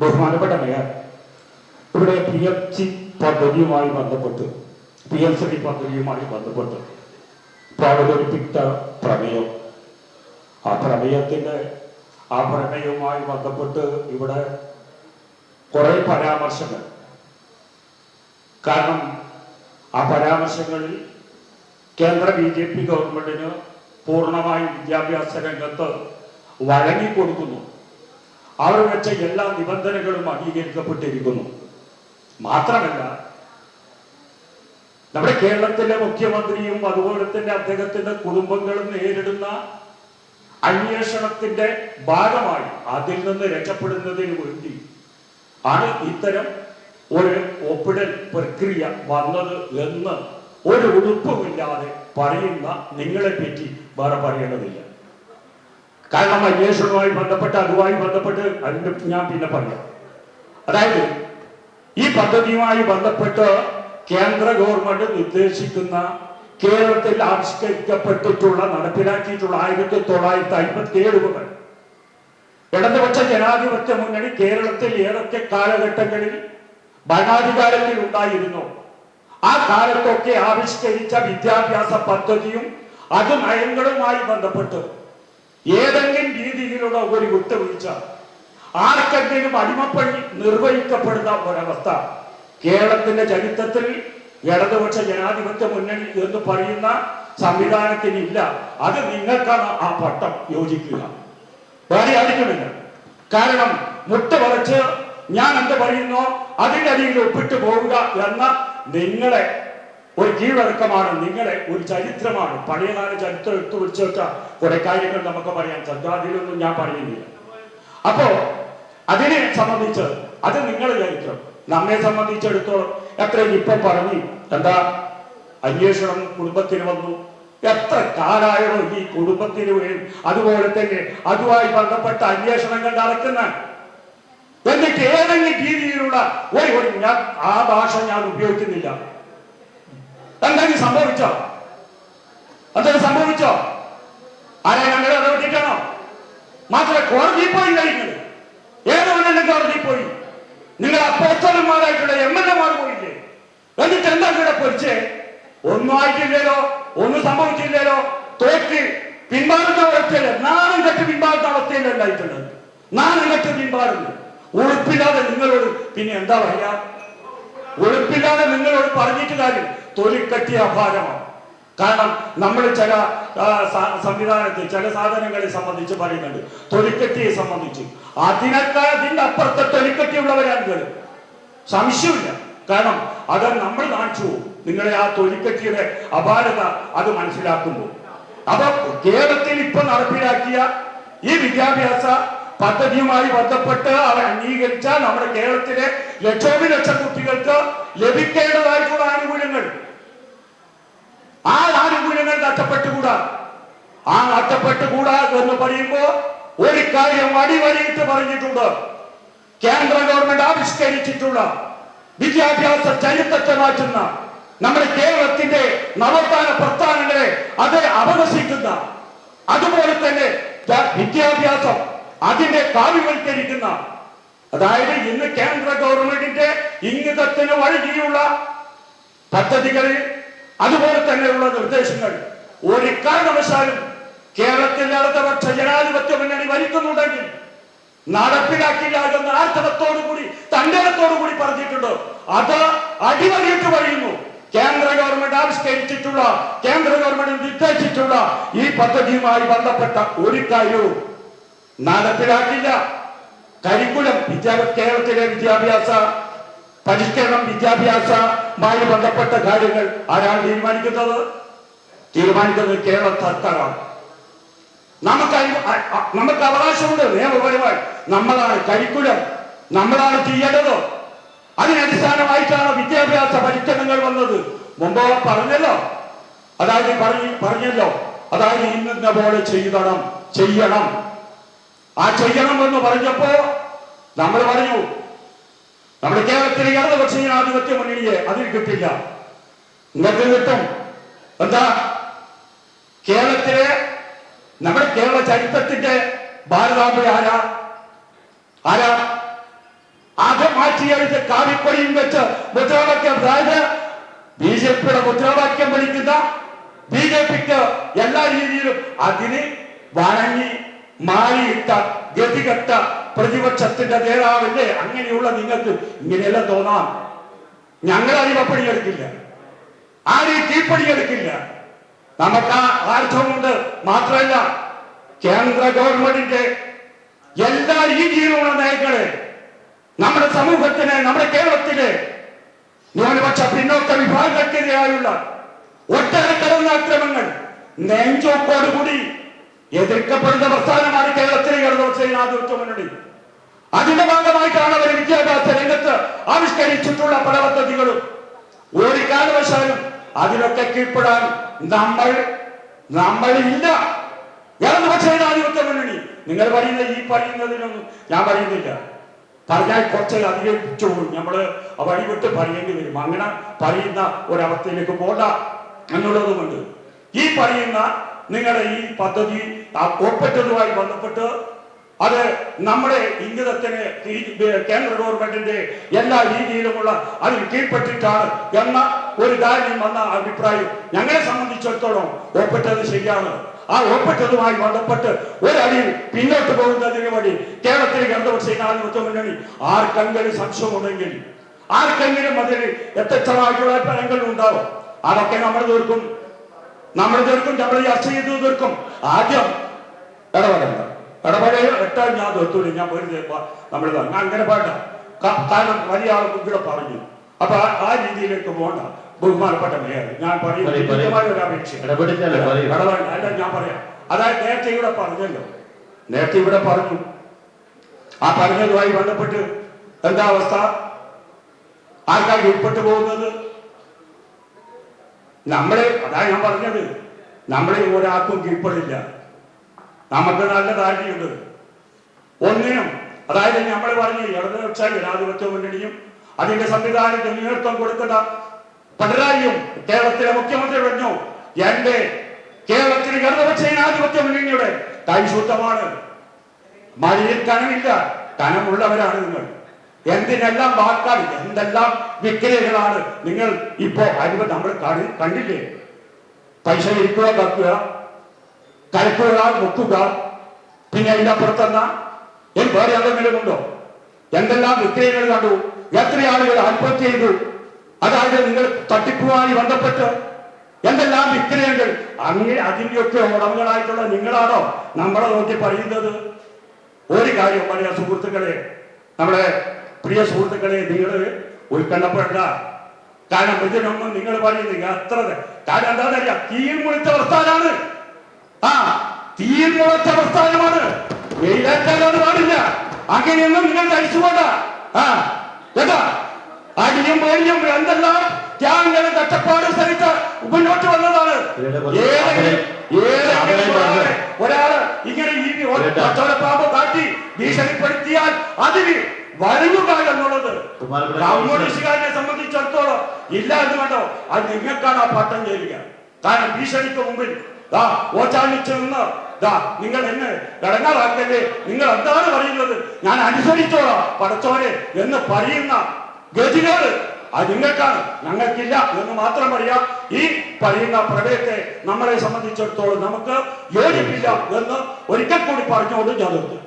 ബഹുമാനപ്പെട്ട മേയർ ഇവിടെ P M C പദ്ധതിയുമായി ബന്ധപ്പെട്ട് പി എം സി പദ്ധതിയുമായി ബന്ധപ്പെട്ട് പ്രകടിപ്പിച്ച പ്രമേയം. ആ പ്രമേയത്തിന്റെ ആ പ്രമേയവുമായി ബന്ധപ്പെട്ട് ഇവിടെ കുറെ പരാമർശങ്ങൾ. കാരണം ആ പരാമർശങ്ങളിൽ കേന്ദ്ര ബി ജെ പി ഗവൺമെന്റിന് പൂർണമായും വിദ്യാഭ്യാസ രംഗത്ത് വഴങ്ങിക്കൊടുക്കുന്നു. അവർ വെച്ച എല്ലാ നിബന്ധനകളും അംഗീകരിക്കപ്പെട്ടിരിക്കുന്നു. മാത്രമല്ല നമ്മുടെ കേരളത്തിലെ മുഖ്യമന്ത്രിയും അതുപോലെ തന്നെ അദ്ദേഹത്തിന്റെ കുടുംബങ്ങളും നേരിടുന്ന അന്വേഷണത്തിന്റെ ഭാഗമായി അതിൽ നിന്ന് രക്ഷപ്പെടുന്നതിന് വേണ്ടി ആണ് ഇത്തരം ഒരു ഒപ്പിടൽ പ്രക്രിയ വന്നത് എന്ന് ഒരു ഉടുപ്പുമില്ലാതെ പറയുന്ന നിങ്ങളെ പറ്റി വേറെ പറയേണ്ടതില്ല. കാരണം അന്വേഷണവുമായി ബന്ധപ്പെട്ട് അതുമായി ബന്ധപ്പെട്ട് അതിന്റെ ഞാൻ പിന്നെ പറയാം. അതായത് ഈ പദ്ധതിയുമായി ബന്ധപ്പെട്ട് കേന്ദ്ര ഗവൺമെന്റ് നിർദ്ദേശിക്കുന്ന കേരളത്തിൽ ആവിഷ്കരിക്കപ്പെട്ടിട്ടുള്ള നടപ്പിലാക്കിയിട്ടുള്ള ആയിരത്തി തൊള്ളായിരത്തി അമ്പത്തി ഏഴ് മുതൽ ഇടതുപക്ഷ ജനാധിപത്യ മുന്നണി കേരളത്തിൽ ഏതൊക്കെ കാലഘട്ടങ്ങളിൽ ഭരണാധികാരത്തിൽ ഉണ്ടായിരുന്നു ആ കാലത്തൊക്കെ ആവിഷ്കരിച്ച വിദ്യാഭ്യാസ പദ്ധതിയും അത് നയങ്ങളുമായി ബന്ധപ്പെട്ട് ഏതെങ്കിലും രീതിയിലുള്ള ഒരു വിട്ടുവീഴ്ച ആർക്കെങ്കിലും അടിമപ്പണി നിർവഹിക്കപ്പെടുന്ന ഒരവസ്ഥ. കേരളത്തിന്റെ ചരിത്രത്തിൽ ഇടതുപക്ഷ ജനാധിപത്യ മുന്നണി എന്ന് പറയുന്ന സംവിധാനത്തിനില്ല. അത് നിങ്ങൾക്കാണ് ആ പട്ടം യോജിക്കുക. വേറെ ആയിരിക്കുമില്ല കാരണം മുട്ട പറിച്ച് ഞാൻ എന്ത് പറയുന്നു അതിന്റെ അടിയിൽ ഒപ്പിട്ട് പോവുക എന്ന നിങ്ങളെ ഒരു ജീവടക്കമാണ് നിങ്ങളെ ഒരു ചരിത്രമാണ്. പഴയകാല ചരിത്രം എടുത്തു വെച്ചിട്ട കുറെ കാര്യങ്ങൾ നമുക്ക് പറയാം ചന്ദ്രാതിലൊന്നും ഞാൻ പറയുന്നില്ല. അപ്പോ അതിനെ സംബന്ധിച്ച് അത് നിങ്ങളുടെ ചരിത്രം. നമ്മെ സംബന്ധിച്ചിടത്തോളം എത്രയും ഇപ്പൊ പറഞ്ഞു എന്താ അന്വേഷണം കുടുംബത്തിന് വന്നു. എത്ര കാലായോ ഈ കുടുംബത്തിന് വേണ്ടി. അതുപോലെ തന്നെ അതുമായി ബന്ധപ്പെട്ട അന്വേഷണങ്ങൾ നടക്കുന്ന എന്നിട്ട് ഏതെങ്കിലും രീതിയിലുള്ള ഒരു ഞാൻ ആ ഭാഷ ഞാൻ ഉപയോഗിക്കുന്നില്ല. എന്തെങ്കിലും സംഭവിച്ചോ? എന്തെങ്കിലും സംഭവിച്ചോ? ആരെ അത് ഇടപെട്ടിട്ടാണോ മാത്രമല്ല കോടതിയിൽ പോയി കഴിഞ്ഞത്. ഏതാണ് കോടതിയിൽ പോയി. നിങ്ങൾ അപ്പോസ്തലന്മാരായിട്ടുള്ള എം എൽ എമാർ പോയില്ലേ? എന്നിട്ട് എന്താ ഇവിടെ പൊരിച്ചേ? ഒന്നും ആയിട്ടില്ലല്ലോ ഒന്നും സംഭവിച്ചില്ലല്ലോ. തോറ്റ് പിന്മാറുന്ന അവസ്ഥയില്ല? നാണം കെട്ട് പിന്മാറുന്ന അവസ്ഥയിലല്ല ആയിട്ടുള്ളത്. നാണം കെട്ട് പിന്മാറുന്നു നിങ്ങളോട് പിന്നെ എന്താ പറയാ? ഉളുപ്പില്ലാതെ നിങ്ങളോട് പറഞ്ഞിട്ട് കാര്യം തൊലിക്കട്ടിയ ഭാരമാണ് കാരണം നമ്മൾ ചില സംവിധാനത്തിൽ ചില സാധനങ്ങളെ സംബന്ധിച്ച് പറയുന്നുണ്ട്. തൊലിക്കട്ടിയെ സംബന്ധിച്ച്. അതിനേക്കാൾ അതിന്റെ അപ്പുറത്തെ തൊലിക്കട്ടിയുള്ളവരാണ് നിങ്ങൾ സംശയമില്ല. കാരണം അത് നമ്മൾ കാണിച്ചു പോകും. നിങ്ങളെ ആ തൊലിക്കട്ടിയുടെ അപാരത അത് മനസ്സിലാക്കുന്നു അപ്പൊ കേരളത്തിൽ ഇപ്പൊ നടപ്പിലാക്കിയ ഈ വിദ്യാഭ്യാസ പദ്ധതിയുമായി ബന്ധപ്പെട്ട് അവർ അംഗീകരിച്ചാൽ നമ്മുടെ കേരളത്തിലെ ലക്ഷോപിലക്ഷം കുട്ടികൾക്ക് ലഭിക്കേണ്ടതായിട്ടുള്ള ആനുകൂല്യങ്ങൾ. ആനുകൂല്യങ്ങൾ നഷ്ടപ്പെട്ടുകൂടാ ആ നഷ്ടപ്പെട്ടുകൂടാ എന്ന് പറയുമ്പോ ഒരു കാര്യം അടിവരിയിട്ട് പറഞ്ഞിട്ടുണ്ട്. കേന്ദ്ര ഗവൺമെന്റ് ആവിഷ്കരിച്ചിട്ടുള്ള വിദ്യാഭ്യാസ ചരിത്രത്തെ മാറ്റുന്ന നമ്മുടെ കേരളത്തിന്റെ നവോത്ഥാന പ്രസ്ഥാനങ്ങളെ അത് അപകസിക്കുന്ന അതുപോലെ തന്നെ വിദ്യാഭ്യാസം അതിന്റെ കാവ്യവൽക്കരിക്കുന്ന അതായത് ഇന്ന് കേന്ദ്ര ഗവൺമെന്റിന്റെ ഇംഗിതത്തിന് വഴങ്ങിയുള്ള പദ്ധതികളിൽ അതുപോലെ തന്നെയുള്ള നിർദ്ദേശങ്ങൾ. ഒരു കാരണവശാലും കേരളത്തിൽ ഇടതുപക്ഷ ജനാധിപത്യ മുന്നണി വരുത്തുന്നുണ്ടെങ്കിൽ നടപ്പിലാക്കില്ല എന്ന് ആർത്തവത്തോടു കൂടി തന്റേടത്തോടു കൂടി പറഞ്ഞിട്ടുണ്ട്. അത് അടിവരിയിട്ട് വഴിയുന്നു കേന്ദ്ര ഗവൺമെന്റ് ആവിഷ്കരിച്ചിട്ടുള്ള കേന്ദ്ര ഗവൺമെന്റ് നിർദ്ദേശിച്ചിട്ടുള്ള ഈ പദ്ധതിയുമായി ബന്ധപ്പെട്ട ഒരു കാര്യവും നടപ്പിലാക്കില്ല. കരിക്കുലം വിദ്യാഭ്യാസ കേരളത്തിലെ വിദ്യാഭ്യാസ പരിഷ്കരണം വിദ്യാഭ്യാസമായി ബന്ധപ്പെട്ട കാര്യങ്ങൾ ആരാണ് തീരുമാനിക്കുന്നത്? തീരുമാനിക്കുന്നത് കേരള സർക്കാരാണ്. നമുക്ക് നമുക്ക് അവകാശമുണ്ട് നിയമപരമായി. നമ്മളാണ് കരിക്കുലം നമ്മളാണ് ചെയ്യേണ്ടത്. അതിനടിസ്ഥാനമായിട്ടാണ് വിദ്യാഭ്യാസ പരിഷ്കരണങ്ങൾ വന്നത്. മുമ്പ് പറഞ്ഞല്ലോ. അതായത് പറഞ്ഞു പറഞ്ഞല്ലോ. അതായത് ഇന്ന പോലെ ചെയ്യണം ചെയ്യണം. ആ ചെയ്യണം എന്ന് പറഞ്ഞപ്പോ നമ്മൾ പറഞ്ഞു നമ്മുടെ കേരളത്തിലെ ഇടതുപക്ഷ ജനാധിപത്യ മുന്നണിയെ അതിൽ കിട്ടില്ല നിങ്ങൾക്ക് കിട്ടും. എന്താ? കേരളത്തിലെ നമ്മുടെ കേരള ചരിത്രത്തിന്റെ ഭാരതാംബ ആരാ? ആരാ? കാവിക്കൊടിയും വെച്ച് മുദ്രാവാക്യം. അതായത് ബി ജെ പിയുടെ മുദ്രാവാക്യം വിളിക്കുന്ന ബി ജെ പിക്ക് എല്ലാ രീതിയിലും അതിന് വഴങ്ങി മാറിയിട്ട ഗതികെട്ട പ്രതിപക്ഷത്തിന്റെ നേതാവല്ലേ അങ്ങനെയുള്ള നിങ്ങൾക്ക് ഇങ്ങനെയെല്ലാം തോന്നാം. ഞങ്ങൾ അടിമപ്പണിയെടുക്കില്ല ആരെയും കീഴ്പ്പണിയെടുക്കില്ല നമുക്ക് ആ ആർത്ഥമുണ്ട് മാത്രമല്ല കേന്ദ്ര ഗവൺമെന്റിന്റെ എല്ലാ രീതിയിലുള്ള നയങ്ങളെ നമ്മുടെ സമൂഹത്തിന് നമ്മുടെ കേരളത്തിലെ ന്യൂനപക്ഷ പിന്നോക്ക വിഭാഗങ്ങൾക്കെതിരായുള്ള ഒട്ടേറെ കടന്നാക്രമങ്ങൾ നെഞ്ചോക്കോടുകൂടി എതിർക്കപ്പെടുന്ന പ്രസ്ഥാനമാണ് കേരളത്തിലെ ഇടതുപക്ഷ ജനാധിപത്യ മുന്നണി. അതിന്റെ ഭാഗമായിട്ടാണ് അവർ വിദ്യാഭ്യാസ രംഗത്ത് ആവിഷ്കരിച്ചിട്ടുള്ള പല പദ്ധതികളും. ഒരു കാരണവശാലും അതിനൊക്കെ കീഴ്പ്പെടാൻ നമ്മൾ നമ്മളില്ല ഇടതുപക്ഷ ജനാധിപത്യ മുന്നണി. നിങ്ങൾ പറയുന്ന ഈ പറയുന്നതിനൊന്നും ഞാൻ പറയുന്നില്ല. പറഞ്ഞാൽ കുറച്ച് പോകും. നമ്മൾ വഴിവിട്ട് പറയേണ്ടി വരും. അങ്ങനെ പറയുന്ന ഒരവസ്ഥയിലേക്ക് പോകണ്ട എന്നുള്ളതുകൊണ്ട് ഈ പറയുന്ന നിങ്ങളുടെ ഈ പദ്ധതി ഒപ്പറ്റതുമായി ബന്ധപ്പെട്ട് അത് നമ്മുടെ ഇംഗിതത്തിന് കേന്ദ്ര ഗവൺമെന്റിന്റെ എല്ലാ രീതിയിലുമുള്ള അതിൽ കീഴ്പ്പെട്ടിട്ടാണ് എന്ന ഒരു കാര്യം വന്ന അഭിപ്രായം ഞങ്ങളെ സംബന്ധിച്ചിടത്തോളം ഒപ്പിട്ടത് ശരിയാണ്. ആ ഒപ്പിട്ടതുമായി ബന്ധപ്പെട്ട് ഒരടി പിന്നോട്ട് പോകുന്നതിന് വേണ്ടി കേരളത്തിൽ ഇടതുപക്ഷ ജനാധിപത്യ മുന്നണി ആർക്കെങ്കിലും സംശയമുണ്ടെങ്കിൽ ആർക്കെങ്കിലും അതിൽ എത്തച്ഛമായിട്ടുള്ള ഫലങ്ങൾ ഉണ്ടാവും. അതൊക്കെ നമ്മൾ തീർക്കും. നമ്മൾ തീർക്കും നമ്മൾ ചർച്ച ചെയ്ത് തീർക്കും ആദ്യം ഇടപെടണ്ട. ഇടപെടൽ എട്ടാൽ ഞാൻ തീർത്തൂല ഞാൻ വെറുതെ നമ്മൾ അങ്ങനെ പാട്ട കാരണം വലിയ ആൾ ഇവിടെ പറഞ്ഞു. അപ്പൊ ആ- രീതിയിലേക്ക് പോകണ്ട. ബഹുമാനപ്പെട്ട മേയർ ഞാൻ പറയും. ഒരു അപേക്ഷ. ഇടപെടില്ലല്ലോ, അല്ല ഞാൻ പറയാം. അതായത് നേരത്തെ ഇവിടെ പറഞ്ഞല്ലോ. നേരത്തെ ഇവിടെ പറഞ്ഞു. ആ പറഞ്ഞതുമായി ബന്ധപ്പെട്ട് എന്താ അവസ്ഥ? ആർക്കാണ് ഉൾപ്പെട്ടു പോകുന്നത് നമ്മളെ അതാ ഞാൻ പറഞ്ഞത്. നമ്മളെ ഒരാൾക്കും കീഴ്പ്പെടില്ല. നമുക്ക് നല്ല ധാരണയുണ്ട് ഒന്നിനും അതായത് നമ്മൾ പറഞ്ഞു ഇടതുപക്ഷ ജനാധിപത്യ മുന്നണിയും അതിന്റെ സംവിധാനത്തിന് നേതൃത്വം കൊടുക്കുന്ന പിണറായിയും കേരളത്തിലെ മുഖ്യമന്ത്രി പറഞ്ഞു എന്റെ കേരളത്തിലെ ഇടതുപക്ഷ ജനാധിപത്യ മുന്നണിയുടെ കൈശുദ്ധമാണ് മഴയിൽ കനമില്ല കനമുള്ളവരാണ് നിങ്ങൾ. എന്തിനെല്ലാം വാക്കാണ് എന്തെല്ലാം വിക്രയങ്ങളാണ് നിങ്ങൾ ഇപ്പോ അരിവ് നമ്മൾ കാണി- കണ്ടില്ലേ? പൈസ ഇരിക്കുക കക്കുക കലക്കുക മുക്കുക. പിന്നെ അതിന്റെ അപ്പുറത്തെന്ന ഏൻ വേറെ എന്തെങ്കിലും ഉണ്ടോ? എന്തെല്ലാം വിക്രയങ്ങൾ കണ്ടു? എത്ര ആളുകൾ ആത്മഹത്യ ചെയ്തു? അതായത് നിങ്ങൾ തട്ടിപ്പുമായി ബന്ധപ്പെട്ട് എന്തെല്ലാം വിക്രയങ്ങൾ അങ്ങനെ അതിന്റെയൊക്കെ ഉടമകളായിട്ടുള്ള നിങ്ങളാണോ നമ്മളെ നോക്കി പറയുന്നത്? ഒരു കാര്യം പറയാ സുഹൃത്തുക്കളെ നമ്മുടെ പ്രിയ സുഹൃത്തുക്കളെ നിങ്ങൾ ഉത്കണ്ഠപ്പെടണ്ട കാരണം ഇതിനൊന്നും നിങ്ങൾ പറയുന്നില്ല. അത്ര കാരണം എന്താണെന്ന് അറിയാം മുളിച്ച പ്രസ്ഥാനാണ് ആ തീർമുളച്ച മുളച്ച പ്രസ്ഥാനമാണ്. വെയിലേറ്റാൻ പാടില്ല. അങ്ങനെയൊന്നും നിങ്ങൾ ധരിച്ചു ആ കേട്ടാ? അടിയും പേടിയും എന്തെല്ലാം ത്യാഗങ്ങളും കഷ്ടപ്പാട് സഹിച്ച് മുന്നോട്ട് വന്നതാണ്. ഒരാളെ ഇങ്ങനെ ഈ. കച്ചവടപ്പാമ്പ് കാട്ടി ഭീഷണിപ്പെടുത്തിയാൽ അതിന് വരുക എന്നുള്ളത്. കമ്മ്യൂണിസ്റ്റുകാരനെ സംബന്ധിച്ചിടത്തോളം ഇല്ല എന്ന് കണ്ടോ? അത് നിങ്ങൾക്കാണ് ആ പട്ടം ചെയ്യുക കാരണം ഭീഷണിക്ക് മുമ്പിൽ. ദാ നിന്ന് ദാ നിങ്ങൾ എന്നെ കടങ്ങാറാക്കല്ലേ നിങ്ങൾ എന്താണ് പറയുന്നത്? ഞാൻ അനുസരിച്ചോളാം. പടച്ചോനെ എന്ന് പറയുന്ന ഗതികേട് അത് നിങ്ങൾക്കാണ്. ഞങ്ങൾക്കില്ല എന്ന് മാത്രം പറയാം ഈ പറയുന്ന പ്രളയത്തെ നമ്മളെ സംബന്ധിച്ചിടത്തോളം നമുക്ക് യോജിപ്പില്ല എന്ന് ഒരിക്കൽ കൂടി പറഞ്ഞുകൊണ്ട് ഞാൻ നിർത്തും